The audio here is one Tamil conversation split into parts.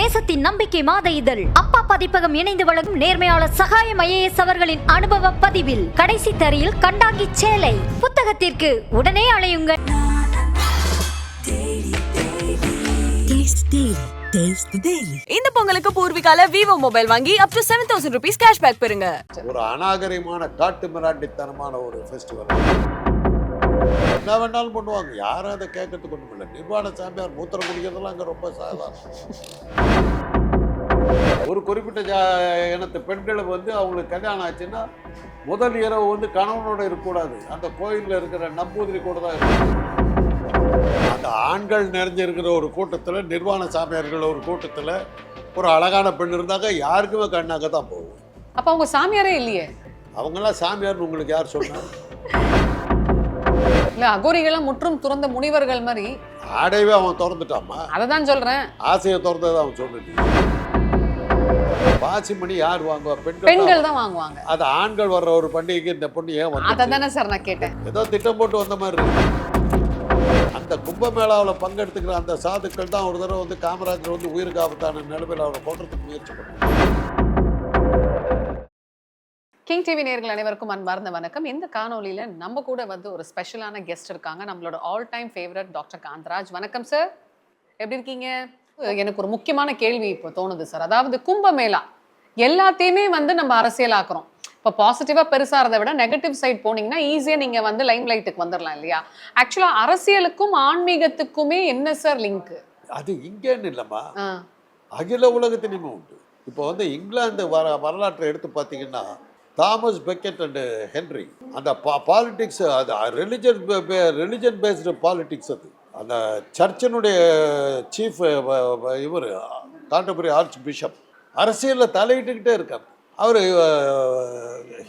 தேசத்தின் நம்பிக்கை மாத இதழ். அப்பா பதிப்பகம் இணைந்து வழங்கும் நேர்மையாளர் சகாயம் ஐஏஎஸ் அவர்களின் அனுபவ பதிவில். கடைசி தரையில் கண்டாங்கி சேலை. புத்தகத்திற்கு உடனே அழையுங்கள். இந்த பொங்கலுக்கு பூர்விகால விவோ மொபைல் வாங்கி up to seven thousand rupees cashback பெறுங்க. ஒரு அநாகரிகமான காட்டு மிராண்டித்தனமான ஒரு ஃபெஸ்டிவல் என்ன வேணாலும் பண்ணுவாங்க. யாரும் அதை கேட்கறதுக்கு ஒன்றும் இல்லை. நிர்வாண சாமியார் மூத்திரம் குடிக்கிறதெல்லாம் அங்கே ரொம்ப சாதாரணம். ஒரு குறிப்பிட்ட ஜா இனத்து பெண்களுக்கு வந்து அவங்களுக்கு கல்யாணம் ஆச்சுன்னா முதல் இரவு வந்து கணவனோட இருக்கக்கூடாது. அந்த கோயிலில் இருக்கிற நம்பூதிரி கூட தான் இருக்கும். அந்த ஆண்கள் நிறைஞ்சிருக்கிற ஒரு கூட்டத்தில் நிர்வாண சாமியார்கள் ஒரு கூட்டத்தில் ஒரு அழகான பெண் இருந்தாக்க யாருக்குமே கண்ணாக்க தான் போகும். அப்ப அவங்க சாமியாரே இல்லையே? அவங்கெல்லாம் சாமியார்னு உங்களுக்கு யார் சொன்னாங்க இல்ல அகோரிகள்லாம் முற்றும் துறந்த முனிவர்கள் மாதிரி. ஆடையவே அவன் திறந்துட்டாமா அதை தான் சொல்றேன். ஆசையை திறந்ததை அவன் சொல்லிட்டு பாசிமணி யார் வாங்குவா பெண்கள் பெண்கள் தான். வாங்குவாங்க. அது ஆண்கள் வர்ற ஒரு பண்டிகைக்கு இந்த பொண்ணு ஏன் அதை வந்து தானே சார் நான் கேட்டேன். ஏதோ திட்டம் போட்டு வந்த மாதிரி இருக்கு. அந்த கும்பமேளாவில் பங்கெடுத்துக்கிற அந்த சாதுக்கள் தான் ஒரு தடவை வந்து காமராஜர் வந்து உயிருக்கு ஆபத்தான நிலைமையில் அவரை கொல்றதுக்கு முயற்சி பண்ணாங்க. கிங் டிவி நேயர்கள் அனைவருக்கும் அன்பார்ந்த வணக்கம். இந்த காணொளியில நம்ம கூட வந்து ஒரு ஸ்பெஷலான கெஸ்ட் இருக்காங்க. நம்மளோட all time favourite doctor Kantharaj. வணக்கம் சார் எப்படி இருக்கீங்க? எனக்கு ஒரு முக்கியமான கேள்வி இப்போ தோணுது சார் அதாவது கும்பமேளா எல்லாத்தையுமே வந்து நம்ம அரசியலாக்குறோம். இப்போ பாசிட்டிவாக பெருசாகிறத விட நெகட்டிவ் சைட் போனீங்கன்னா ஈஸியாக நீங்கள் வந்து லைம் லைட்டுக்கு வந்துடலாம் இல்லையா? ஆக்சுவலாக அரசியலுக்கும் ஆன்மீகத்துக்குமே என்ன சார் லிங்க் அது இங்கேன்னு இல்லைம்மா. அகில உலகத்திலுமே உண்டு. இப்போ வந்து இங்கிலாந்து வர வரலாற்றை எடுத்து பார்த்தீங்கன்னா தாமஸ் பெக்கெட் அண்டு ஹென்ரி அந்த பா பாலிடிக்ஸ் அது ரிலிஜன் ரிலிஜன் பேஸ்டு பாலிடிக்ஸ் அது. அந்த சர்ச்சினுடைய சீஃப் இவர் காண்டபுரி ஆர்ச் பிஷப் அரசியலில் தலையிட்டுக்கிட்டே இருக்கார். அவர்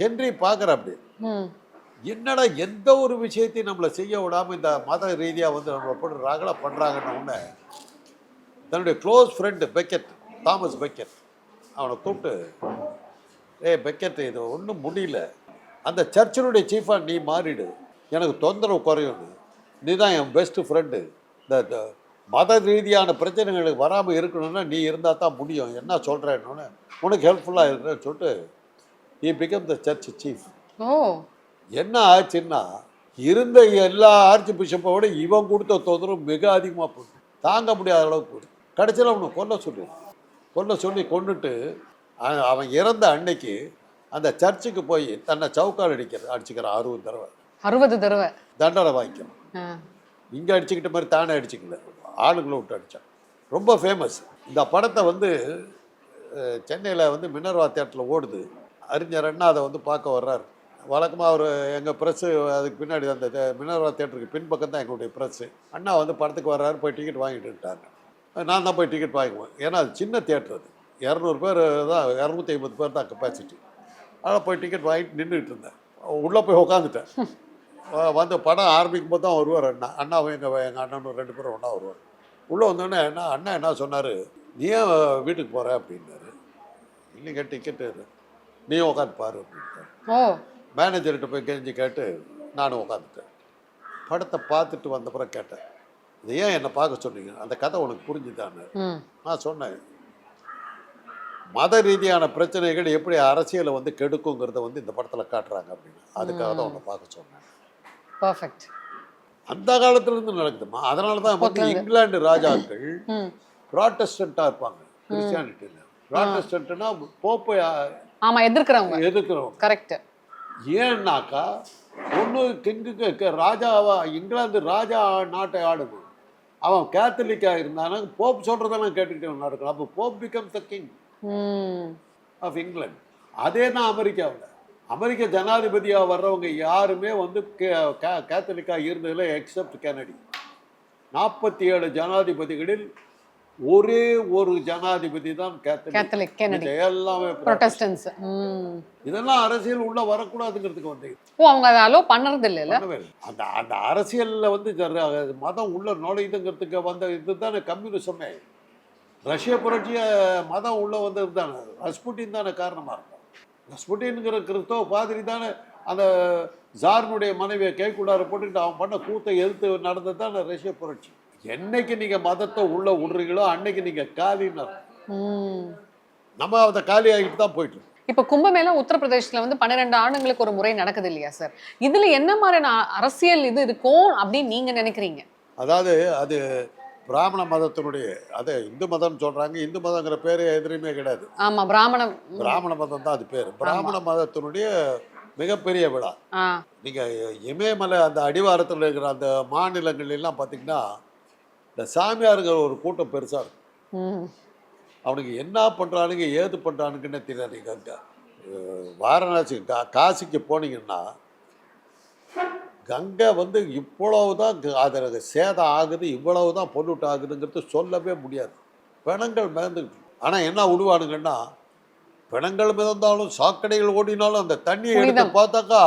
ஹென்றி பார்க்குற அப்படி என்னடா எந்த ஒரு விஷயத்தையும் நம்மளை செய்ய விடாமல் இந்த மத ரீதியாக வந்து நம்மளை ரகலை பண்ணுறாங்கன்னு உடனே தன்னுடைய close friend Becket Thomas Becket அவனை கூப்பிட்டு ஏய் பெக்கெட் இது ஒன்றும் முடியல. அந்த சர்ச்சினுடைய சீஃபாக நீ மாறிடு. எனக்கு தொந்தரவு குறையும் நீ தான் என் பெஸ்ட்டு ஃப்ரெண்டு இந்த மத ரீதியான பிரச்சனைகளுக்கு வராமல் இருக்கணும்னா நீ இருந்தால் தான் முடியும். என்ன சொல்கிறேன்னு உனக்கு ஹெல்ப்ஃபுல்லாக இருக்கிறேன்னு சொல்லிட்டு he become the church chief ஓ. என்ன ஆச்சுன்னா இருந்த எல்லா ஆர்ச்சி பிஷப்பை விட இவன் கொடுத்த தொந்தரவு மிக அதிகமாக போகுது தாங்க முடியாத அளவுக்கு கடைசியில் அவனை கொல்ல சொல்லி. கொல்ல சொல்லி கொண்டுட்டு அவன் இறந்த அன்னைக்கு அந்த சர்ச்சுக்கு போய் தன்னை சவுக்கால் அடிக்கிறது அடிச்சுக்கிறான் அறுபது தடவை. அறுபது தடவை. தண்டனை வாங்கிக்கிறான். இங்கே அடிச்சுக்கிட்ட மாதிரி தானே அடிச்சுக்கல ஆளுங்களை விட்டு அடித்தான் ரொம்ப ஃபேமஸ் இந்த படத்தை வந்து சென்னையில் வந்து மினர்வா தேட்டரில் ஓடுது. அறிஞர் அண்ணா அதை வந்து பார்க்க வர்றாரு. வழக்கமாக அவர் எங்கள் ப்ரெஸ்ஸு அதுக்கு பின்னாடி அந்த மினர்வா தேட்டருக்கு பின்பக்கம் தான் எங்களுடைய ப்ரெஸ்ஸு அண்ணா வந்து படத்துக்கு வர்றாரு போய் டிக்கெட் வாங்கிட்டு நான் தான் போய் டிக்கெட் வாங்குவேன் ஏன்னா அது சின்ன தேட்டர் அது. இரநூறு பேர் தான் இரநூத்தி ஐம்பது பேர் தான் கெப்பாசிட்டி அதனால் போய் டிக்கெட் வாங்கிட்டு நின்றுட்டு இருந்தேன். உள்ளே போய் உட்காந்துட்டேன் வ- வந்து படம் ஆரம்பிக்கும் போது தான் வருவார் அண்ணா. அண்ணாவும் எங்கள் எங்கள் அண்ணனும் ரெண்டு பேரும் ஒன்றா வருவார். உள்ளே வந்தோடனே என்ன அண்ணா என்ன சொன்னார்? நீ ஏன் வீட்டுக்கு போகிற அப்படின்னாரு. இல்லைங்க டிக்கெட்டு நீயும் உட்காந்து பாரு அப்படின்ட்டார். ஓ. மேனேஜர்கிட்ட போய் கெஞ்சி கேட்டு நானும் உட்காந்துட்டேன் படத்தை பார்த்துட்டு வந்த பிறகு கேட்டேன். இது ஏன் என்னை பார்க்க சொன்னீங்க? அந்த கதை உனக்கு புரிஞ்சுதான்னு. நான் சொன்னேன். மத ரீதியான பிரச்சனைகள் எப்படி அரசியலை வந்து கெடுக்குங்கிறத வந்து இந்த படத்தில் காட்டுறாங்க அப்படின்னு. அதுக்காக தான் உன்னை பார்க்க சொன்னேன். பர்ஃபெக்ட் அந்த காலத்துல இருந்து நடக்குதுமா? அதனால தான் வந்து. இங்கிலாந்து ராஜாக்கள் ப்ராட்டஸ்டண்ட்டாக இருப்பாங்க கிறிஸ்டியானிட்டியில் ப்ராட்டஸ்டன்ட்னா போப்பை ஆமா எதிர்க்கிறவங்க. எதிர்க்கிறவங்க. கரெக்ட் ஏன்னாக்கா ஒன்று கிங்குக்கு ராஜாவா இங்கிலாந்து ராஜா நாட்டை ஆடணும் அவன் கேத்தலிக்காக இருந்தானா போப் சொல்கிறதெல்லாம் கேட்டுக்கிட்டு நடக்கணும் அப்போ Pope become the king of England அதே தான் அமெரிக்காவில். அமெரிக்க ஜனாதிபதியாக வர்றவங்க யாருமே வந்து கேத்தலிக்காக இருந்ததில்ல எக்ஸப்ட் கெனடி நாற்பத்தி ஏழு ஜனாதிபதிகளில் ஒரே ஒரு ஜனாதிபதி தான் கேத்தலிக். இது எல்லாமே. ப்ரொட்டஸ்டன்ஸ் ம் இதெல்லாம் அரசியல் உள்ள வரக்கூடாதுங்கிறதுக்கு வந்து ஓ அவங்க அதை அலோ பண்ணுறது இல்லைல்ல. அந்த அந்த அரசியலில் வந்து மதம் உள்ள நுழையுதுங்கிறதுக்கு வந்த இதுதானே கம்யூனிசமே. ரஷ்ய புரட்சிய மதம் உள்ள வந்தது தானே ரஸ்புட்டின் தானே காரணமாக இருக்கும் ரஸ்புட்டின்ங்கிற கிறிஸ்தவ பாதிரி தானே அந்த ஜார்னுடைய மனைவியை கைக்குள்ளார போட்டுக்கிட்டு அவன் பண்ண கூத்தை எதிர்த்து நடந்தது தானே ரஷ்ய புரட்சி. என்னைக்கு நீங்கள் மதத்தை உள்ள விடுறீங்களோ அன்னைக்கு நீங்கள் காலின்னு. நம்ம அதை காலி ஆகிட்டு தான் போயிட்டு. இப்ப கும்பமேளம் உத்தரப்பிரதேசத்துல வந்து பன்னிரெண்டு ஆண்டுகளுக்கு ஒரு முறை நடக்குது இல்லையா சார்? இதுல என்ன மாதிரியான அரசியல் இது இருக்கும் அப்படின்னு நீங்க நினைக்கிறீங்க? அதாவது அது பிராமண மதத்தினுடைய அது இந்து மதம்னு சொல்றாங்க இந்து மதங்கிற பேர் எதிரையுமே கிடையாது. ஆமா பிராமணம் ம். பிராமண மதம் தான் அது பேர். பிராமண மதத்தினுடைய மிகப்பெரிய விழா. ஆ. நீங்கள் இமயமலை அந்த அடிவாரத்தில் இருக்கிற அந்த மாநிலங்கள் எல்லாம் பார்த்தீங்கன்னா இந்த சாமியாருங்கிற ஒரு கூட்டம் பெருசாக இருக்கும். அவனுக்கு என்ன பண்ணுறானுங்க ஏது பண்ணுறானுங்கன்னு தெரியாது. வாரணாசி காசிக்கு போனீங்கன்னா கங்கை வந்து இவ்வளவு தான் அதில் சேதம் ஆகுது இவ்வளவு தான் பொல்யூட் ஆகுதுங்கிறது சொல்லவே முடியாது. பிணங்கள் மிதந்துக்கிட்டு ஆனால் என்ன விடுவானுங்கன்னா பிணங்கள் மிதந்தாலும் சாக்கடைகள் ஓடினாலும் அந்த தண்ணியை எடுத்து. பார்த்தாக்கா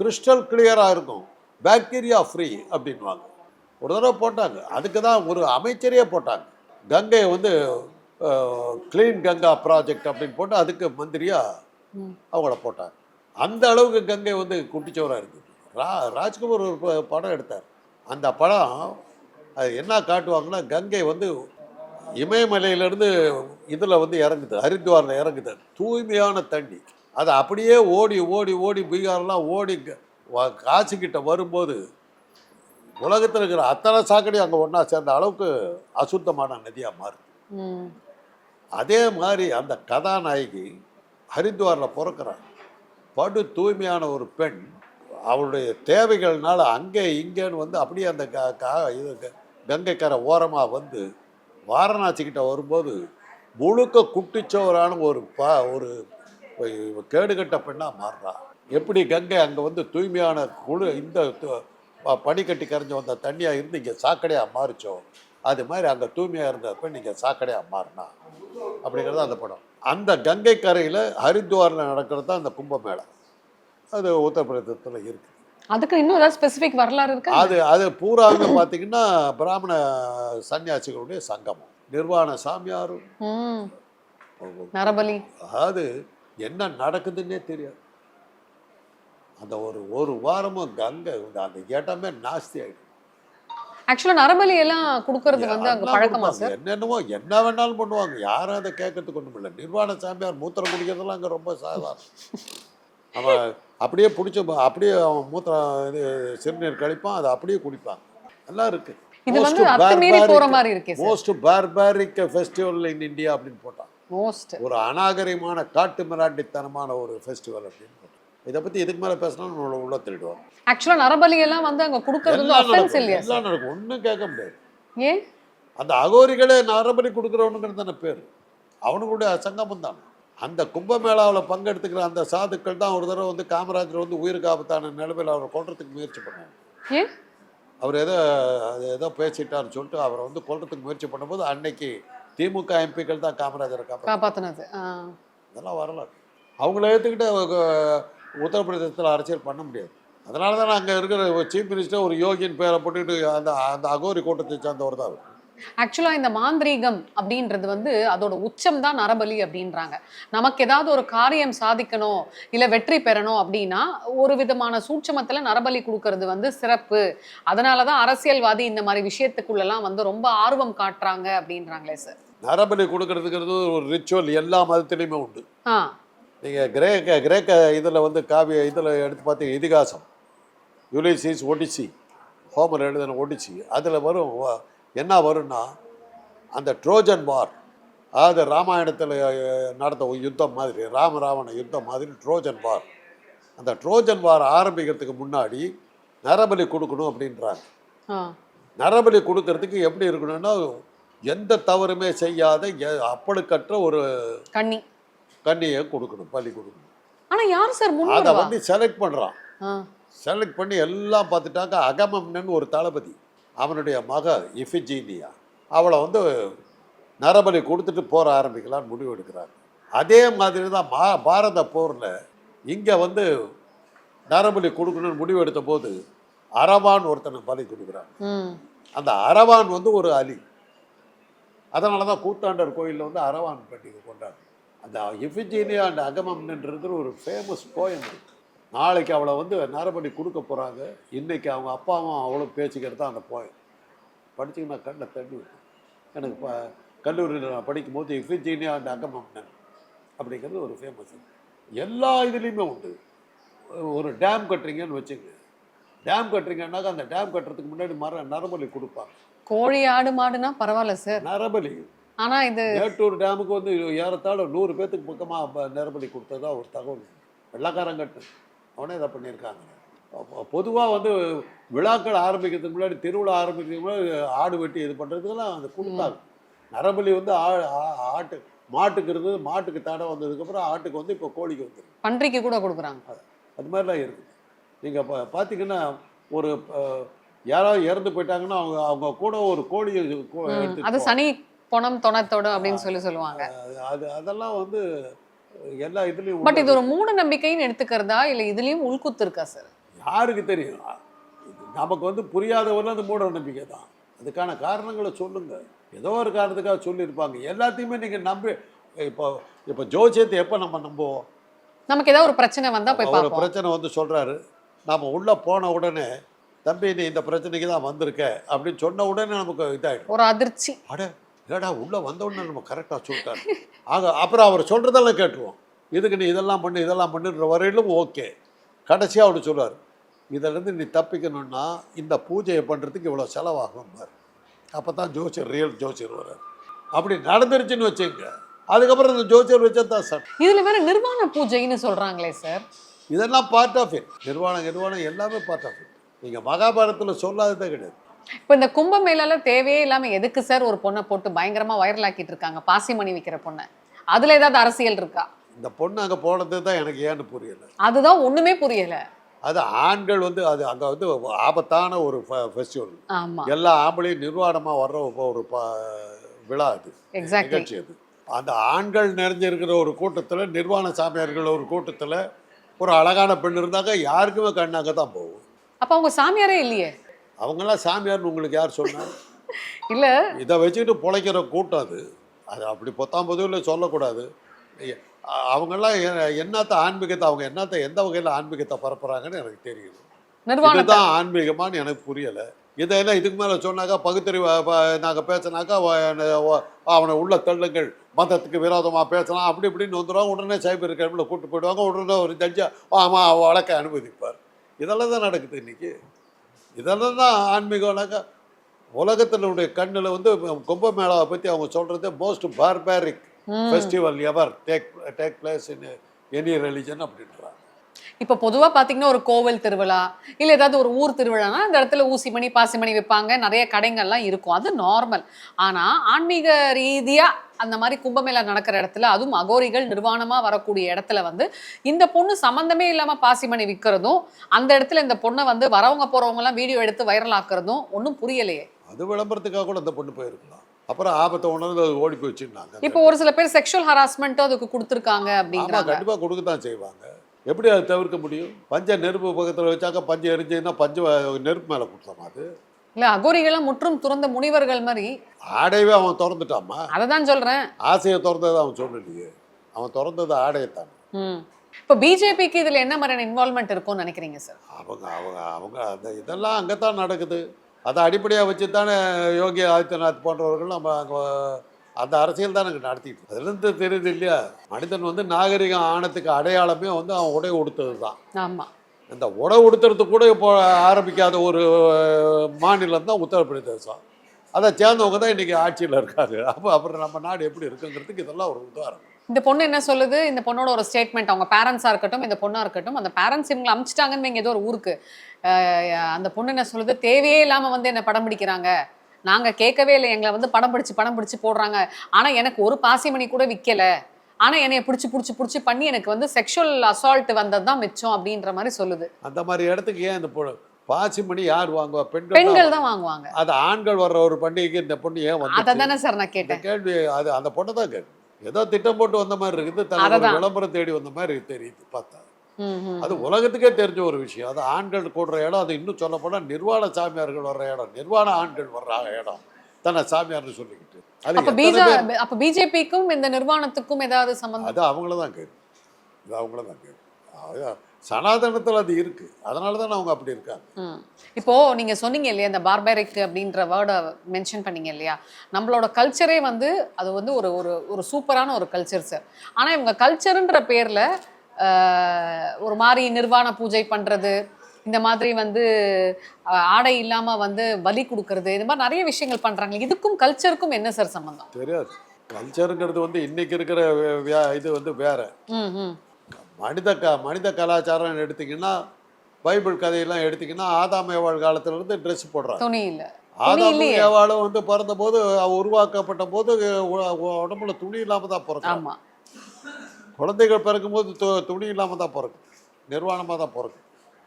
கிறிஸ்டல் கிளியராக இருக்கும். பாக்டீரியா ஃப்ரீ அப்படின்வாங்க ஒரு தடவை போட்டாங்க. அதுக்கு தான் ஒரு அமைச்சரையே போட்டாங்க. கங்கையை வந்து க்ளீன் கங்கா ப்ராஜெக்ட் அப்படின்னு போட்டு அதுக்கு மந்திரியா ம். அவங்கள போட்டாங்க. அந்த அளவுக்கு கங்கை வந்து குட்டிச்சோராக இருக்குது ரா ராஜ்குமார் ஒரு படம் எடுத்தார். அந்த படம் அது என்ன காட்டுவாங்கன்னா கங்கை வந்து இமயமலையிலேருந்து இதில் வந்து இறங்குது ஹரித்வாரில் இறங்குது. தூய்மையான தண்ணி. அது அப்படியே ஓடி ஓடி ஓடி பீகார்லாம் ஓடி காசிக்கிட்ட வரும்போது உலகத்தில் இருக்கிற அத்தனை சாக்கடையும் அங்கே ஒன்றா சேர்ந்த அளவுக்கு அசுத்தமான நதியாக மாறுது. அதே மாதிரி அந்த கதாநாயகி ஹரித்வாரில் பிறக்கிறாள் படு தூய்மையான ஒரு பெண் அவளுடைய தேவைகள்னால அங்கே இங்கேன்னு வந்து அப்படியே அந்த க கா இது க- கங்கைக்கரை ஓரமாக வந்து வாரணாசிக்கிட்ட வரும்போது முழுக்க குட்டிச்சோரான ஒரு பா ஒரு கேடுகட்ட பெண்ணாக மாறுறா. எப்படி கங்கை அங்கே வந்து தூய்மையான குழு இந்த பனிக்கட்டி கரைஞ்சு வந்த தண்ணியாக இருந்து இங்கே சாக்கடையாக மாறிச்சோ அது மாதிரி அங்கே தூய்மையாக இருந்த பெண் சாக்கடையாக மாறினா அப்படிங்கிறது அந்த படம். அந்த கங்கை கரையில் ஹரித்வாரில் நடக்கிறது தான் அந்த கும்பமேளா. அது உத்தரப்பிரதேசத்தில் இருக்குது அதுக்கு இன்னும் ஏதாவது ஸ்பெசிபிக் வரலாறு இருக்கா? அது அது பூராவுமே பார்த்தீங்கன்னா பிராமண சன்னியாசிகளுடைய சங்கமம். நிர்வாண சாமியாரும். நரபலி. அதாவது என்ன நடக்குதுன்னே தெரியாது. அந்த ஒரு ஒரு வாரமும் கங்கை அந்த இடமே நாஸ்தி ஆயிடும் ஆக்சுவலா நரபலி எல்லாம் குடுக்கறது வந்து அங்க பழக்கமா. சார்? என்னென்னமோ என்ன வேணாலும் பண்ணுவாங்க. யாரும் அதை கேட்கறதுக்கு ஒன்றும் இல்லை நிர்வாண சாமியார் மூத்திரம் குடிக்கிறதெல்லாம் அங்கே ரொம்ப சாதாரணம். அவன் அப்படியே பிடிச்ச அப்படியே அவன் மூத்திரம் இது சிறுநீர் கழிப்பான் அதை அப்படியே குடிப்பான். எல்லாம் இருக்கு. Most barbaric festival in India அப்படின்னு போட்டான். மோஸ்ட் ஒரு அநாகரிகமான காட்டு மிராண்டித்தனமான ஒரு ஃபெஸ்டிவல் அப்படின்னு இதை பற்றி இதுக்கு மேலே பேசினா நம்மளோட உள்ள திருடுவாங்க ஆக்சுவலா நரபலி எல்லாம் வந்து அங்க குடுக்கறது வந்து இல்லையா எல்லாம் நடக்கும். ஒன்றும் கேட்க முடியாது. ஏன்? அந்த அகோரிகளே நரபலி கொடுக்குறவனுங்கிறது தானே பேர். அவனுங்களுடைய சங்கமம் தான். அந்த கும்பமேளாவில் பங்கெடுத்துக்கிற அந்த சாதுக்கள் தான் ஒரு தடவை வந்து காமராஜர் வந்து உயிருக்கு ஆபத்தான நிலைமையில் அவரை கொல்றதுக்கு முயற்சி பண்ணாங்க அவர் ஏதோ அது ஏதோ பேசிட்டாருன்னு சொல்லிட்டு அவரை வந்து கொல்றதுக்கு முயற்சி பண்ணும்போது அன்னைக்கு திமுக எம்பிக்கள் தான் காமராஜரை காப்பாற்ற காப்பாத்துனது ஆ. அதெல்லாம் வரலாறு அவங்கள ஏற்றுக்கிட்டு உத்தரப்பிரதேசத்தில் அரசியல் பண்ண முடியாது. அதனால தான் அங்கே இருக்கிற சீஃப் மினிஸ்டர் ஒரு யோகியின் பேரை போட்டுட்டு அந்த அந்த அகோரி கூட்டத்தை சேர்ந்தவர் தான் அவர். ஆக்சுவலா இந்த மாந்திரீகம் அப்படின்றது வந்து அதோட உச்சம் தான் நரபலி அப்படின்றாங்க. நமக்கு ஏதாவது ஒரு காரியம் சாதிக்கணும் இல்ல வெற்றி பெறணும் அப்படின்னா ஒரு விதமான சூட்சமத்துல நரபலி கொடுக்கறது வந்து சிறப்பு. அதனாலதான் அரசியல்வாதி இந்த மாதிரி விஷயத்துக்குள்ளெல்லாம் வந்து ரொம்ப ஆர்வம் காட்டுறாங்க அப்படின்றாங்களே சார் நரபலி கொடுக்கறதுங்கிறது ஒரு ரிச்சுவல் எல்லா மதத்திலையுமே உண்டு. ஆ. நீங்கள் கிரேக்க கிரேக்க இதில் வந்து காவிய இதில் எடுத்து பார்த்தீங்க இதிகாசம். யுலிசிஸ் ஒடிசி ஹோமர் எழுதின ஒடிசி அதில் வரும் என்ன வரும்னா அந்த ட்ரோஜன் வார் அதாவது ராமாயணத்தில் நடந்த யுத்தம் மாதிரி ராம ராவண யுத்தம் மாதிரி ட்ரோஜன் வார் அந்த ட்ரோஜன் வார் ஆரம்பிக்கிறதுக்கு முன்னாடி நரபலி கொடுக்கணும் அப்படின்றாங்க. நரபலி கொடுக்கறதுக்கு எப்படி இருக்கணும்னா எந்த தவறுமே செய்யாத அப்பழுக்கற்ற ஒரு கண்ணி. கன்னியை கொடுக்கணும் பலி கொடுக்கணும். ஆனா யார் சார் அதை வந்து செலக்ட் பண்ணுறான் செலக்ட் பண்ணி எல்லாம் பார்த்துட்டாக்க அகமம்னன் ஒரு தளபதி. அவனுடைய மக இஃபிஜீனியா. அவளை வந்து நரபலி கொடுத்துட்டு போற ஆரம்பிக்கலாம்னு முடிவு எடுக்கிறாங்க. அதே மாதிரி தான் மா பாரத போரில் இங்கே வந்து நரபலி கொடுக்கணும்னு முடிவு எடுத்த போது அரவான் ஒருத்தனை பலி கொடுக்குறாங்க. ம். அந்த அரவான் வந்து ஒரு அலி. அதனால தான் கூத்தாண்டர் கோயிலில் வந்து அரவான் பண்டிகை கொண்டாடுறோம் அந்த இஃபிஜீனியா அண்ட் அகமம்ன்றது ஒரு ஃபேமஸ் போயம் இருக்கு. நாளைக்கு அவளை வந்து நரபலி கொடுக்க போகிறாங்க இன்னைக்கு அவங்க அப்பாவும் அவளும் பேசிக்கிறது தான் அந்த போயம் படிச்சிங்கன்னா கண்ணில் தண்ணி எனக்கு ப கல்லூரியில் நான் படிக்கும்போது இஃபிஜீனியா அண்ட் அகமம்னன் அப்படிங்கிறது ஒரு ஃபேமஸ் எல்லா இதுலேயுமே உண்டு. ஒரு டேம் கட்டுறீங்கன்னு வச்சுங்க டேம் கட்டுறீங்கன்னாக்கா அந்த டேம் கட்டுறதுக்கு முன்னாடி மர நரபலி கொடுப்பாங்க. கோழி ஆடு மாடுனா பரவாயில்ல சார் நரபலி. ஆனா இது மேட்டூர் டேமுக்கு வந்து ஏறத்தாழ நூறு பேத்துக்கு பக்கமாக நரபலி கொடுத்ததா ஒரு தகவல். வெள்ளக்காரன் கட்டு அவனே இதை பண்ணியிருக்காங்க. பொதுவாக வந்து விழாக்கள் ஆரம்பிக்கிறதுக்கு முன்னாடி திருவிழா ஆரம்பிக்கிறதுக்கு முன்னாடி ஆடு வெட்டி இது பண்ணுறதுக்கெல்லாம் அந்த கொடுத்தாங்க. நரபலி வந்து ஆ ஆ- ஆட்டு மாட்டுக்கு இருந்தது மாட்டுக்கு தடை வந்ததுக்கப்புறம் ஆட்டுக்கு வந்து இப்போ கோழிக்கு வந்துருக்கு. பன்றிக்கு கூட கொடுக்குறாங்க. அது மாதிரிலாம் இருக்குது. நீங்கள் இப்போ பார்த்தீங்கன்னா ஒரு யாராவது இறந்து போயிட்டாங்கன்னா அவங்க அவங்க கூட ஒரு கோழியை கோ- ம், எடுத்துட்டு அது. சனி பொணம் தொணத்தோடு அப்படின்னு சொல்லி சொல்லுவாங்க. அது அது அதெல்லாம் வந்து எல்லா இதுலேயும் பட் இது ஒரு மூட நம்பிக்கைன்னு எடுத்துக்கிறதா இல்ல இதுலயும் உள்குத்து இருக்கா சார்? யாருக்கு தெரியும்? நமக்கு வந்து புரியாதவரெல்லாம் அந்த மூட நம்பிக்கை தான். அதுக்கான காரணங்களை சொல்லுங்க. ஏதோ ஒரு காரணத்துக்காக சொல்லியிருப்பாங்க. எல்லாத்தையுமே நீங்கள் நம்பி இப்போ இப்போ ஜோசியத்தை எப்போ நம்ம நம்புவோம்? நமக்கு ஏதாவது ஒரு பிரச்சனை வந்தா போய் ஒரு பிரச்சனை வந்து சொல்கிறாரு நம்ம உள்ளே போன உடனே தம்பி நீ இந்த பிரச்சனைக்கு தான் வந்திருக்க அப்படின்னு சொன்ன உடனே நமக்கு இதாகிடும் ஒரு அதிர்ச்சி. அட ஏடா உள்ளே வந்த உடனே நம்ம கரெக்டாக சொல்லிட்டாரு. ஆக அப்புறம் அவர் சொல்கிறதெல்லாம் கேட்டுருவோம். இதுக்கு நீ இதெல்லாம் பண்ணு இதெல்லாம் பண்ணுன்ற வரையிலும் ஓகே. கடைசியாக அவர் சொல்லுவார் இதிலேருந்து நீ தப்பிக்கணும்னா இந்த பூஜையை பண்ணுறதுக்கு இவ்வளோ செலவாகும். பாரு. அப்போ தான் ஜோசியர் ரியல் ஜோசியர் வர்றார். அப்படி நடந்துருச்சுன்னு வச்சுங்க அதுக்கப்புறம் இந்த ஜோசியர் வச்சா தான் சார் இதுல வேற நிர்வாண பூஜைன்னு சொல்றாங்களே சார் இதெல்லாம் பார்ட் ஆஃப் இட் நிர்வாணம் நிர்வாணம் எல்லாமே பார்ட் ஆஃப் இட் நீங்கள் மகாபாரதத்தில் சொல்லாததே கிடையாது. இப்போ இந்த கும்பமேளால தேவையே இல்லாம எதுக்கு சார் ஒரு பொண்ணை போட்டு பயங்கரமா வைரல் ஆக்கிட்டு இருக்காங்க? பாசிமணி விக்கிற பொண்ணை. அதுல ஏதாவது அரசியல் இருக்கா? இந்த பொண்ணு அங்கே போனது தான் எனக்கு ஏன்னு புரியலை. அதுதான் ஒண்ணுமே புரியல. அது ஆண்கள் வந்து அது அங்கே வந்து ஆபத்தான ஒரு ஃபெஸ்டிவல் எல்லா ஆம்பளையும் நிர்வாணமாக வர்ற ஒரு- விழா அது. நிகழ்ச்சி அது. அந்த ஆண்கள் நிறைஞ்சிருக்கிற ஒரு கூட்டத்தில் நிர்வாண சாமியார்கள் ஒரு கூட்டத்தில் ஒரு அழகான பெண் இருந்தாக்க யாருக்குமே கண்ணாக தான் போகும். அப்ப அவங்க சாமியாரே இல்லையே? அவங்கெல்லாம் சாமியார்னு உங்களுக்கு யார் சொன்னார் இல்ல. இதை வச்சுக்கிட்டு பிழைக்கிற கூட்டம் அது. அது அப்படி பொத்தாம் பொதுவில் சொல்லக்கூடாது. அவங்கெல்லாம் என்னத்த ஆன்மீகத்தை அவங்க என்னத்த எந்த வகையில் ஆன்மீகத்தை பரப்புகிறாங்கன்னு எனக்கு தெரியுது. இதுதான் ஆன்மீகமான்னு எனக்கு புரியலை. இதெல்லாம் இதுக்கு மேலே சொன்னாக்கா பகுத்தறிவு நாங்கள் பேசினாக்கா அவனை உள்ள தள்ளுங்கள் மதத்துக்கு விரோதமாக பேசலாம் அப்படி இப்படின்னு வந்துடுவாங்க உடனே சைபர் கிரைமில் கூட்டு போயிடுவாங்க. உடனே ஒரு ஜட்ஜா ஆமாம் வழக்கை அனுமதிப்பார். இதெல்லாம் தான் நடக்குது இன்னைக்கு. இதெல்லாம் தான் ஆன்மீகம்னாக்கா உலகத்தினுடைய கண்ணில் வந்து கும்பமேளாவை பற்றி அவங்க சொல்கிறது most barbaric festival ever take take place in any religion அப்படின்றாங்க. இப்ப பொதுவா பாத்தீங்கன்னா ஒரு கோவில் திருவிழா இல்ல ஏதாவது ஒரு ஊர் திருவிழானா அந்த இடத்துல ஊசி மணி பாசி மணி வைப்பாங்க நிறைய கடைங்கள்லாம் இருக்கும். அது நார்மல் ஆனா ஆன்மீக ரீதியா அந்த மாதிரி கும்பமேளா நடக்கிற இடத்துல அதுவும் அகோரிகள் நிர்வாணமா வரக்கூடிய இடத்துல வந்து இந்த பொண்ணு சம்பந்தமே இல்லாம பாசிமணி விற்கிறதும் அந்த இடத்துல இந்த பொண்ணை வந்து வரவங்க போறவங்க எல்லாம் வீடியோ எடுத்து வைரல் ஆக்குறதும் ஒன்றும் புரியலையே. அது விளம்பரத்துக்காக கூட அந்த பொண்ணு போயிருக்கலாம் அப்புறம் ஆபத்தை உணர்ந்து அது ஓடி போயிடுச்சுன்னாங்க. இப்போ ஒரு சில பேர் செக்ஷுவல் ஹராஸ்மெண்ட்டும் அதுக்கு கொடுத்துருக்காங்க அப்படிங்கிறாங்க கண்டிப்பாக கொடுக்க தான் செய்வாங்க. எப்படி அதை தவிர்க்க முடியும்? பஞ்ச நெருப்பு பக்கத்தில் வச்சாக்கா பஞ்சம் எரிஞ்சதுன்னா பஞ்சு நெருப்பு மேலே கொடுத்தோமா அது. இல்ல அகோரிகள்லாம் முற்றும் துறந்த முனிவர்கள் மாதிரி. ஆடையவே அவன் திறந்துட்டாமா அதை தான் சொல்றேன். ஆசையை திறந்ததை அவன் சொல்லலையே. அவன் திறந்தது ஆடையத்தான். இப்போ பிஜேபிக்கு இதுல என்ன மாதிரியான இன்வால்மெண்ட் இருக்கும்னு நினைக்கிறீங்க சார் அவங்க அவங்க அவங்க அந்த இதெல்லாம் அங்கே தான் நடக்குது. அதை அடிப்படையாக வச்சு தானே யோகி ஆதித்யநாத் போன்றவர்கள் நம்ம அங்கே அந்த அரசியல் தான் எனக்கு நடத்திட்டு. அதுலேருந்து தெரியுது இல்லையா? மனிதன் வந்து நாகரிகம் ஆனதுக்கு அடையாளமே வந்து அவன் உடை உடுத்தது தான் ஆமா. இந்த உடை உடுத்துறது கூட இப்போ ஆரம்பிக்காத ஒரு மாநிலம் தான் உத்தரப்பிரதேசம். அதை சேர்ந்தவங்க தான் இன்றைக்கி ஆட்சியில் இருக்காரு. அப்போ அப்புறம் நம்ம நாடு எப்படி இருக்குங்கிறதுக்கு இதெல்லாம் ஒரு உதாரணம். இந்த பொண்ணு என்ன சொல்லுது? இந்த பொண்ணோட ஒரு ஸ்டேட்மெண்ட் அவங்க பேரண்ட்ஸாக இருக்கட்டும் இந்த பொண்ணாக இருக்கட்டும் அந்த பேரண்ட்ஸ் இவங்களை அமிச்சிட்டாங்கன்னு வைங்க ஏதோ ஒரு ஊருக்கு. அந்த பொண்ணு என்ன சொல்லுது? தேவையே இல்லாமல் வந்து என்ன படம் பிடிக்கிறாங்க. நாங்கள் கேட்கவே இல்லை. எங்களை வந்து படம் பிடிச்சு படம் பிடிச்சி போடுறாங்க. ஆனால் எனக்கு ஒரு பாசிமணி கூட விற்கலை ஆனா என்னைய பிடிச்சி பிடிச்சி பிடிச்சி பண்ணி எனக்கு வந்து செக்ஷுவல் அசால்ட் வந்தது தான் மிச்சம் அப்படின்ற மாதிரி சொல்லுது. அந்த மாதிரி இடத்துக்கு ஏன் இந்த பொண்ணு பாசிமணி யார் வாங்குவா? பெண்கள் பெண்கள் தான் வாங்குவாங்க. அது ஆண்கள் வர்ற ஒரு பண்டிகைக்கு இந்த பொண்ணு ஏன் அதை வந்து தானே சார் நான் கேட்டேன். கேள்வி அது அந்த பொண்ணை தான் கேள்வி ஏதோ திட்டம் போட்டு வந்த மாதிரி இருக்குது அததான். விளம்பரம் தேடி வந்த மாதிரி தெரியுது பார்த்தா. அது உலகத்துக்கே தெரிஞ்ச ஒரு விஷயம். அது ஆண்கள் கூடுற இடம் அது இன்னும் சொல்ல போனால் நிர்வாண சாமியார்கள் வர்ற இடம் நிர்வாண ஆண்கள் வர்ற இடம் தன்னை சாமியார்னு சொல்லிக்கிட்டு. அது அப்ப பிஜே அப்ப பிஜேபிக்கும் இந்த நிர்வாணத்துக்கும் ஏதாவது சம்பந்தம்? அது அவங்கள தான் கேள்வி இது அவங்கள தான் கேள்வி அது சனாதனத்தில் அது இருக்கு. அதனால தான் அவங்க அப்படி இருக்காங்க. இப்போ நீங்க சொன்னீங்க இல்லையா இந்த பார்பரிக் அப்படின்ற வேர்டை மென்ஷன் பண்ணீங்க இல்லையா? நம்மளோட கல்ச்சரே வந்து அது வந்து ஒரு ஒரு ஒரு சூப்பரான ஒரு கல்ச்சர் சார் ஆனா இவங்க கல்ச்சர்ன்ற பேர்ல ஒரு மாதிரி நிர்வாண பூஜை பண்றது இந்த மாதிரி வந்து ஆடை இல்லாம வந்து பலி கொடுக்கறது இந்த மாதிரி நிறைய விஷயங்கள் பண்றாங்க இதுக்கும் கல்ச்சருக்கும் என்ன சார் சம்பந்தம்? தெரியாது. கல்ச்சருங்கிறது வந்து இன்னைக்கு இருக்கிற இது வந்து வேற. மனித க மனித கலாச்சாரம் எடுத்தீங்கன்னா பைபிள் கதையெல்லாம் எடுத்தீங்கன்னா ஆதாம் ஏவாள் காலத்துல இருந்து ட்ரெஸ் போடுறாங்க. துணி இல்ல. ஆதாமும் ஏவாளும் வந்து பிறந்தபோது உருவாக்கப்பட்ட போது உடம்புல துணி இல்லாம தான் பிறக்கும் குழந்தைகள் பிறக்கும்போது துணி இல்லாம தான் பிறக்கும். நிர்வாணமாக தான் பிறக்கும்.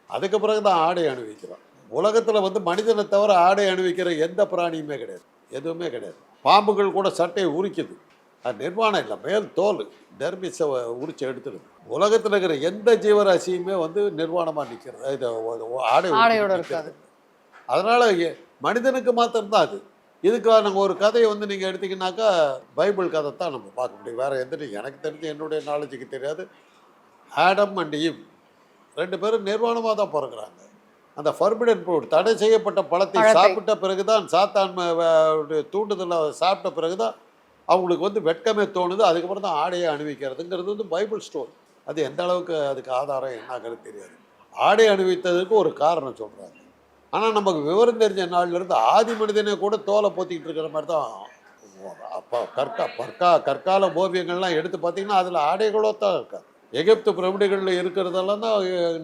அதுக்கு பிறகு தான் ஆடை அணிவிக்கிறோம். உலகத்துல வந்து மனிதனை தவிர ஆடை அணிவிக்கிற எந்த பிராணியுமே கிடையாது. எதுவுமே கிடையாது. பாம்புகள் கூட சட்டையை உரிக்குது. அது நிர்வாணம் இல்லை. மேல் தோல் டெர்மிஸை உரிச்சு எடுத்துடுது. உலகத்துல இருக்கிற எந்த ஜீவராசியுமே வந்து நிர்வாணமா நிற்கிறது இது ஆடை ஆடையோட. இருக்காது. அதனால மனிதனுக்கு மாத்திரம்தான் அது. இதுக்காக நம்ம ஒரு கதையை வந்து நீங்கள் எடுத்தீங்கன்னாக்கா பைபிள் கதை தான் நம்ம பார்க்க முடியும். வேற எந்த எனக்கு தெரிஞ்சு என்னுடைய நாலேஜுக்கு தெரியாது. ஆடம் அண்ட் ஈவ் ரெண்டு பேரும் நிர்வாணமாக தான் பிறகுறாங்க அந்த ஃபர்பிடன் ஃப்ரூட் தடை செய்யப்பட்ட பழத்தை. சாப்பிட்ட பிறகுதான் சாத்தான் ம- வ- தூண்டுதலை சாப்பிட்ட பிறகுதான் அவங்களுக்கு வந்து வெட்கமே தோணுது. அதுக்கப்புறம் தான் ஆடையை அணிவிக்கிறதுங்கிறது வந்து பைபிள் ஸ்டோரி. அது எந்த அளவுக்கு அதுக்கு ஆதாரம் என்னங்கிறது தெரியாது. ஆடை அணிவித்ததுக்கு ஒரு காரணம் சொல்கிறாங்க ஆனால் நமக்கு விவரம் தெரிஞ்ச நாள்ல இருந்து ஆதி மனிதனே கூட தோலை போத்திக்கிட்டு இருக்கிற மாதிரி தான் அப்போ கற்கா பற்கா கற்கால ஓவியங்கள்லாம் எடுத்து பார்த்தீங்கன்னா அதில் ஆடைகளோ தான் இருக்காது எகிப்து பிரமிடுகளில் இருக்கிறதெல்லாம் தான்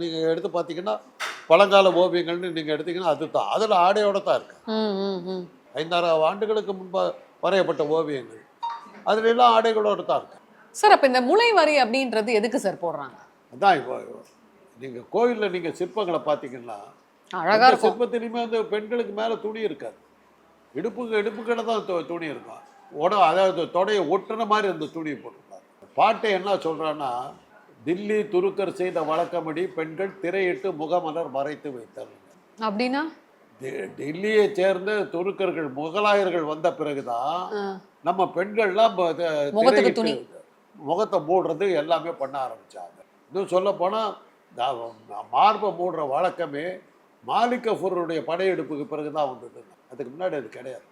நீங்கள் எடுத்து பார்த்தீங்கன்னா பழங்கால ஓவியங்கள்னு நீங்கள் எடுத்தீங்கன்னா அதுதான். அதில் ஆடையோட தான் இருக்கு. ஐந்தாயிரம் ஆண்டுகளுக்கு முன்பு வரையப்பட்ட ஓவியங்கள். அதுல எல்லாம் ஆடைகளோட தான் இருக்கு. சார் அப்ப இந்த முளை வரி அப்படின்றது எதுக்கு சார் போடுறாங்க? அதான் இப்போ நீங்கள் கோயிலில் நீங்கள் சிற்பங்களை பார்த்தீங்கன்னா அழகா எந்த இருக்கும். சிற்பத்திலையுமே வந்து பெண்களுக்கு மேலே துணி இருக்காது. இடுப்புக்கு இடுப்புக்கிட்ட தான் துணி இருக்கும். உட அதாவது தொடையை ஒட்டுன மாதிரி அந்த துணியை போட்டிருப்பாங்க பாட்டை என்ன சொல்றான்னா தில்லி துருக்கர் செய்த வழக்கமடி பெண்கள் திரையிட்டு முகமலர் மறைத்து வைத்தனர். அப்படின்னா? டெல்லியை சேர்ந்த துருக்கர்கள் முகலாயர்கள் வந்த பிறகுதான். நம்ம பெண்கள்லாம். முகத்தை மூடுறது எல்லாமே பண்ண ஆரம்பிச்சாங்க. இன்னும் சொல்ல போனா மார்பை மூடுற வழக்கமே மாலிக் கஃபூருடைய படையெடுப்புக்கு பிறகுதான் வந்தது. அதுக்கு முன்னாடி அது கிடையாது.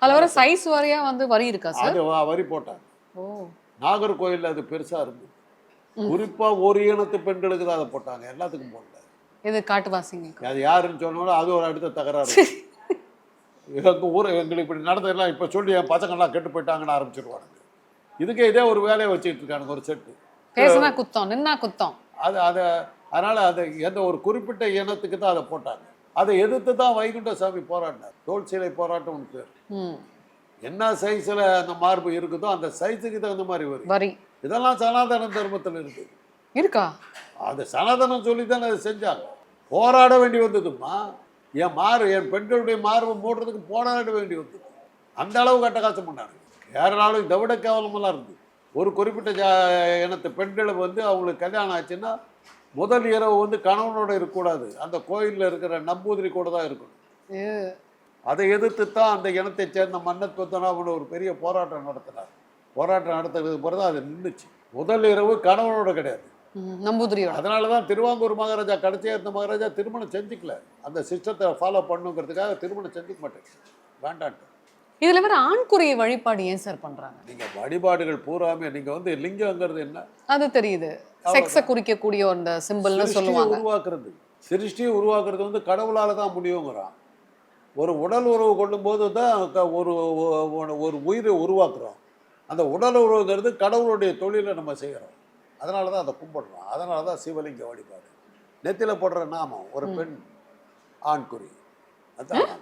அதுல வர சைஸ் வாரியா வந்து வரி இருக்கா சார் அது வரி போட்டாங்க. நாகர்கோயில்ல அது பெருசா இருந்தது. குறிப்பா ஒரு இனத்து பெண்களுக்கு தான் அதை போட்டாங்க. எல்லாத்துக்கும் போடல. இது காட்டுவாசிங்களுக்கு. அது யாருன்னு சொன்னாலும் அது ஒரு அடுத்த தகராறு. எங்க ஊர் எங்களுக்கு இப்படி நடந்ததெல்லாம் இப்போ சொல்லி என் பசங்கள்லாம் கெட்டு போயிட்டாங்கன்னு ஆரம்பிச்சிருவானுங்க. இதுக்கு இதே ஒரு வேலையை வச்சுட்டு இருக்கானுங்க ஒரு செட்டு. பேசுனா குத்தம் நின்னா குத்தம். அது அதை அதனால் அது எந்த ஒரு குறிப்பிட்ட இனத்துக்கு தான் அதை போட்டாங்க. அதை எதிர்த்து தான் வைகுண்ட சாமி போராடினார். தோல் சிலை போராட்டம் பேர் என்ன சைஸில் அந்த மார்பு இருக்குதோ அந்த சைஸுக்கு தகுந்த மாதிரி வரும். வரி. இதெல்லாம் சனாதன தர்மத்தில் இருக்குது இருக்கா? அது சனாதனம் சொல்லி தானே அதை செஞ்சாங்க. போராட வேண்டி வந்ததும்மா. என் மாறு என் பெண்களுடைய மார்பை மூடுறதுக்கு போராட வேண்டி வந்தது. அந்த அளவுக்கு அட்டகாசம் பண்ணாங்க. கேரளாவில் இதை விட கேவலமெல்லாம் இருந்தது. ஒரு குறிப்பிட்ட ஜா இனத்து பெண்களை வந்து அவங்களுக்கு கல்யாணம் ஆச்சுன்னா முதல் இரவு வந்து கணவனோட இருக்கக்கூடாது. அந்த கோயிலில் இருக்கிற நம்பூதிரி கூட தான் இருக்கணும். அதை எதிர்த்து தான் அந்த இனத்தை சேர்ந்த மன்னத் பத்மநாபன் ஒரு பெரிய போராட்டம் நடத்தினார். போராட்டம் நடத்துறதுக்கு பிறகு அது நின்றுச்சு முதல் இரவு கணவனோட கிடையாது. நம்பூதிரியோட. அதனால தான் திருவாங்கூர் மகாராஜா கடைசியாக இருந்த மகாராஜா திருமணம் செஞ்சுக்கல. அந்த சிஸ்டத்தை ஃபாலோ பண்ணுங்கிறதுக்காக திருமணம் செஞ்சுக்க மாட்டேன். வேண்டான்ட்டு. இதுல வேற ஆண்குறிய வழிபாடு ஏன் சார் பண்றாங்க? நீங்கள் வழிபாடுகள் பூராமே நீங்கள் வந்து லிங்கங்கிறது என்ன? அது தெரியுது. செக்ஸ குறிக்கக்கூடிய அந்த சிம்பிள்னு சொல்லுவாங்க. உருவாக்குறது. சிருஷ்டியை உருவாக்குறது வந்து கடவுளால் தான் முடியுங்கிறான். ஒரு உடல் உறவு கொள்ளும்போது தான் ஒரு ஒரு உயிரை உருவாக்குறோம். அந்த உடல் உறவுங்கிறது கடவுளுடைய தொழிலை நம்ம செய்கிறோம். அதனால தான் அதை கும்பிடுறோம். அதனால தான் சிவலிங்க வழிபாடு. நெத்தியில் போடுற நாமம் ஒரு பெண் ஆண்குறி. அதான்.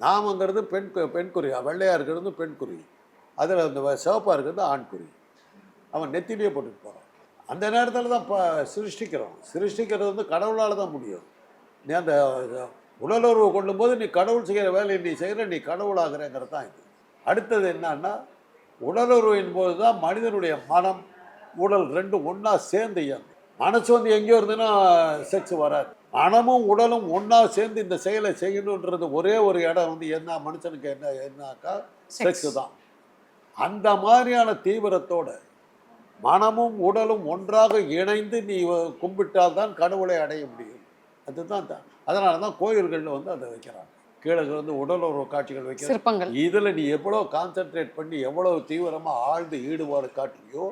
நாமங்கிறது பெண் பெண்குறி. வெள்ளையாக இருக்கிறது பெண்குறி. அதில் அந்த வ- சிவப்பா இருக்கிறது ஆண்குறி. அவன் நெத்திலேயே போட்டுட்டு போகிறான் அந்த நேரத்தில் தான் இப்போ சிருஷ்டிக்கிறோம். சிருஷ்டிக்கிறது வந்து கடவுளால் தான் முடியும். நீ அந்த உடலுறவு கொள்ளும்போது நீ கடவுள் செய்கிற வேலையை நீ செய்கிற நீ கடவுளாகிறேங்கிறது தான் இது. அடுத்தது என்னன்னா உடலுறவின் போது தான் மனிதனுடைய மனம் உடல் ரெண்டும் ஒன்றா சேர்ந்து இயங்கும். மனசு வந்து எங்கேயோ இருந்ததுன்னா செக்ஸ் வராது. மனமும் உடலும் ஒன்றா சேர்ந்து இந்த செயலை செய்யணுன்றது ஒரே ஒரு இடம் வந்து என்ன மனுஷனுக்கு என்ன என்னக்கா? செக்ஸ் தான். அந்த மாதிரியான தீவிரத்தோட மனமும் உடலும் ஒன்றாக இணைந்து நீ கும்பிட்டால் தான் கடவுளை அடைய முடியும். அதுதான் தான் அதனால தான் கோயில்களில் வந்து அதை வைக்கிறாங்க. கீழே வந்து உடலுறவு காட்சிகள் வைக்கிறாங்க சிற்பங்கள். இதில் நீ எவ்வளோ கான்சென்ட்ரேட் பண்ணி எவ்வளோ தீவிரமாக ஆழ்ந்து ஈடுபாடு காட்டியோ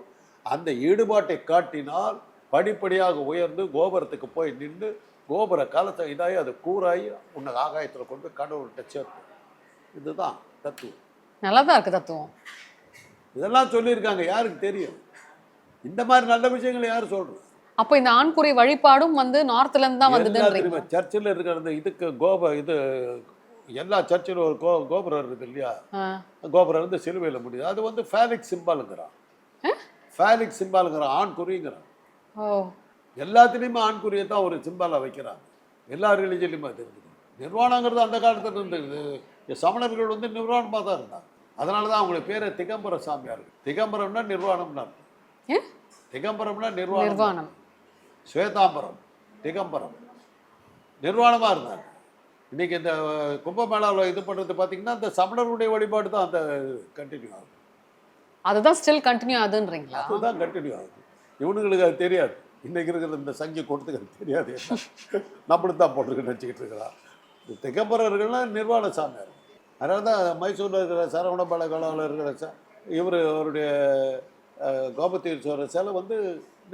அந்த ஈடுபாட்டை காட்டினால் படிப்படியாக உயர்ந்து கோபுரத்துக்கு போய் நின்று கோபுர காலத்தை இதாகி அது கூறாகி உன்னை ஆகாயத்தில் கொண்டு கடவுள்கிட்ட சேர்க்கும். இதுதான் தத்துவம். நல்லா தான் இருக்கு தத்துவம். இதெல்லாம் சொல்லியிருக்காங்க யாருக்கு தெரியும்? இந்த மாதிரி நல்ல விஷயங்களை யார் சொல்றது? அப்போ இந்த ஆண்குறி வழிபாடும் வந்து நார்த்ல இருந்து தான் தெரியுமா சர்ச்சில் இருக்கிற இதுக்கு கோப இது எல்லா சர்ச்சிலும் ஒரு கோ கோபுரம் இருக்குது இல்லையா. கோபுரம் வந்து சிலுவையில் முடியுது. அது வந்து ஃபேலிக் சிம்பாலுங்கிறான் ஃபேலிக் சிம்பாலுங்கிறான் ஆண் குறிங்கிறான் எல்லாத்துலேயுமே ஆண் குறியை தான் ஒரு சிம்பாலாக வைக்கிறாங்க. எல்லா ரிலிஜன்லையுமே அது இருக்குது. நிர்வாணங்கிறது அந்த காலத்துல இருந்தது சமணர்கள் வந்து நிர்வாணமாக தான் இருந்தாங்க. அதனால தான் அவங்களுக்கு பேரை திகம்பர சாமியார். திகம்பரம்னா நிர்வாணம்னா? திகம்பரம்னா நிர்வாணம். ஸ்வேதாம்பரம் திகம்பரம். நிர்வாணமாக இருந்தாங்க. இன்னைக்கு இந்த கும்பமேளாவில் இது பண்ணுறது பார்த்தீங்கன்னா அந்த சமணர்களுடைய வழிபாடு தான் அந்த கண்டினியூ ஆகுது. அதுதான் ஸ்டில் கண்டினியூ ஆகுதுன்றீங்களா? அதுதான் கண்டினியூ ஆகுது. இவனுங்களுக்கு அது தெரியாது. இன்னைக்கு இருக்கிற இந்த சங்கி கொடுத்துக்கிறது தெரியாது. நம்மளும் தான் போட்டிருக்கு நினச்சிக்கிட்டு இருக்கிறான். இந்த திகம்பரர்கள்லாம் நிர்வாண சாமியார். அதனால தான் மைசூரில் இருக்கிற சரவண பலகலாவில் இருக்கிற ச இவர் அவருடைய கோபத்தீஸ்வரர் சிலை வந்து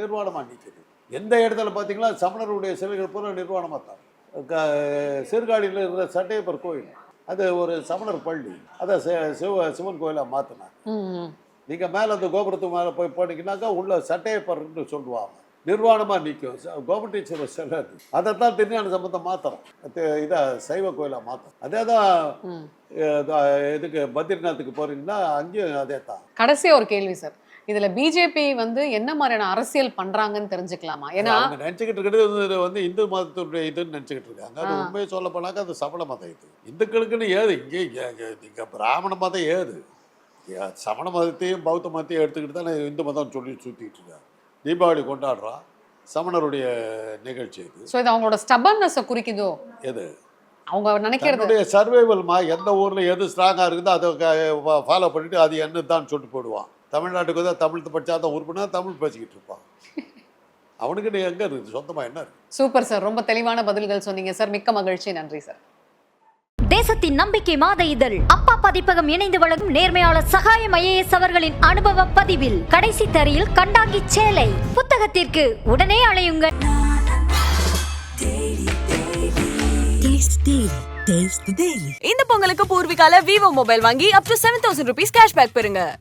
நிர்வாணமாக நிற்கிது எந்த இடத்துல பார்த்தீங்களா சமணருடைய சிலைகள் பூரா நிர்வாணமாக தான். க சீர்காழியில் இருக்கிற சட்டையப்பர் கோயில். அது ஒரு சமணர் பள்ளி. அதை சிவ சிவன் கோயிலாக மாற்றினாங்க ம் நீங்க மேல அந்த கோபுரத்துக்கு மேல போய் போனீங்கன்னாக்கா உள்ள சட்டையப்பர்ன்னு சொல்லுவாங்க. நிர்வாணமா நிற்கும் கோபட்டீஸ்வரர் சிலை அது அதைத்தான் திருஞான சம்பந்தம் மாத்திரம் இதை சைவ கோயிலா மாத்திரம் அதே தான் இதுக்கு பத்ரிநாத்துக்கு போறீங்கன்னா அங்கேயும் அதே தான் கடைசியா ஒரு கேள்வி சார். இதுல பிஜேபி வந்து என்ன மாதிரியான அரசியல் பண்றாங்கன்னு தெரிஞ்சுக்கலாமா? ஏன்னா அவங்க நினச்சிக்கிட்டு இருக்கிறது வந்து இந்து மதத்துடைய இதுன்னு நினச்சிக்கிட்டு இருக்காங்க. அது. உண்மையை சொல்ல போனாக்கா அது சமண மதம் இது. இந்துக்களுக்குன்னு ஏது? இங்கே இங்கே பிராமண மதம் ஏது? சமண மதத்தையும் பௌத்த மதத்தையும் எடுத்துக்கிட்டு தான் இந்து மதம் சொல்லி சுற்றிக்கிட்டு இருக்காங்க. தீபாவளி கொண்டாடுறோம் சமணருடைய நிகழ்ச்சி இது. சோ இது அவங்களோட ஸ்டபன்னஸை குறிக்குதோ? எது? அவங்க நினைக்கிறது. சர்வைவல்மா எந்த ஊரில் எது ஸ்ட்ராங்காக இருக்குதோ அதை ஃபாலோ பண்ணிட்டு அது என்ன தான் சொல்லிட்டு போடுவான். தமிழ்நாட்டுக்கு தான் தமிழ் படித்தா தான் உறுப்பினா தமிழ் பேசிக்கிட்டு இருப்பான். அவனுக்கு எங்கே இருக்குது? சொந்தமாக என்ன இருக்குது? Super sir. ரொம்ப தெளிவான பதில்கள் சொன்னீங்க சார். மிக்க மகிழ்ச்சி. நன்றி சார். தேசத்தின் நம்பிக்கை மாத இதழ். அப்பா பதிப்பகம் இணைந்து வழங்கும் நேர்மையாளர் சகாயம் ஐஏஎஸ் அவர்களின் அனுபவ பதிவில். கடைசி தரியில் கண்டாங்கி சேலை. புத்தகத்திற்கு உடனே Daily. இந்த பொங்கலுக்கு பூர்விகால விவோ மொபைல் வாங்கி up to seven thousand rupees cashback பெறுங்க.